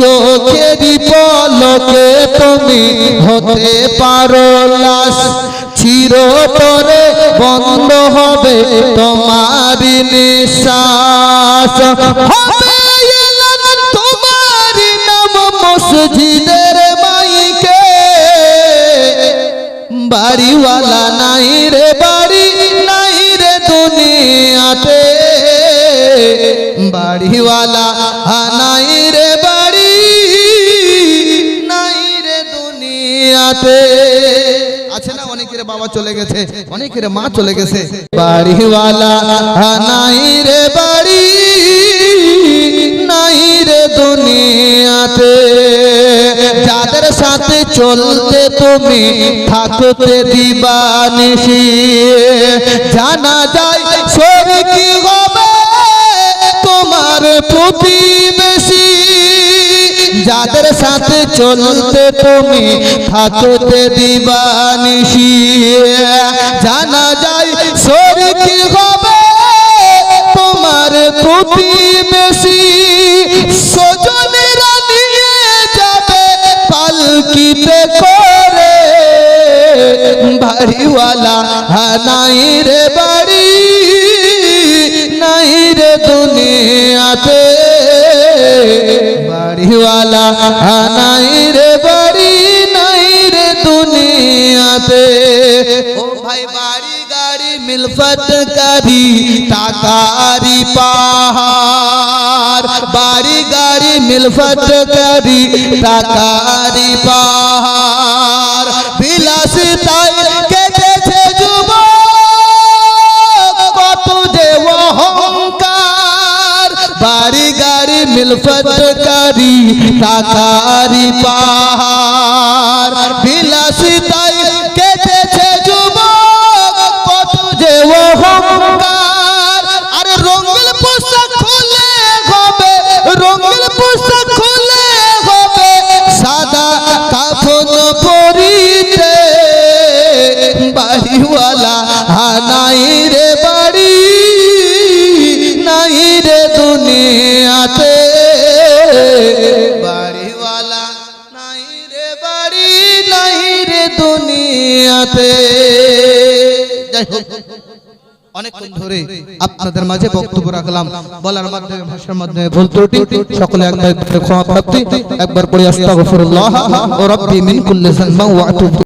চোখেরই পলকে তুমি হতে পারো লাশ। চিরতরে বন্ধ হবে তোমার নিঃশ্বাস। এলান তোমার নাম মসজিদের মাইকে। বাড়িওয়ালা নাই রে, বাড়ি নাই রে দুনিয়াতে। বাড়িওয়ালা দুনিয়াতে আছে না অনেকের বাবা চলে গেছে অনেকের মা চলে গেছে। বাড়িওয়ালা নাই রে বাড়ি নাই রে দুনিয়াতে। যাদের সাথে চলতে তুমি থাকতে দিবানিসি জানা যায় সবই কি হবে? তোমার প্রতিবেশী যাদের সাথে চলতে তুমি থাকতে দিবানিসি জানা যায় সবই কি হবে তোমার প্রতিবেশী সজনেরা নিয়ে যাবে পালকিতে করে। বাড়িওয়ালা নাই রে বাড়ি, নাই রে দুনিয়াতে। বাড়িওয়ালা নাই রে বাড়ি, নাই রে দুনিয়াতে। ও ভাই বাড়ি গাড়ি মিলফত করি টাকারি পাহাড়। বাড়ি গাড়ি মিলফত করি টাকারি পাহাড় বিলাসিতায় কেটেছে যুবক, কত যে অহংকার। বাড়ি গাড়ি মিলফত করি তাকারি পাহাড় দুনিয়াতে। যাই অনেকক্ষণ ধরে আপনাদের মাঝে বক্তব্য রাখলাম। বলার মাধ্যমে, ভাষার মাধ্যমে ভুল ত্রুটি, সকলে একবার ক্ষমা প্রাপ্তি। একবার পড়ে, আস্তাগফিরুল্লাহ। ও রাব্বি মিন কুল্লি যানবা ওয়া আতুবু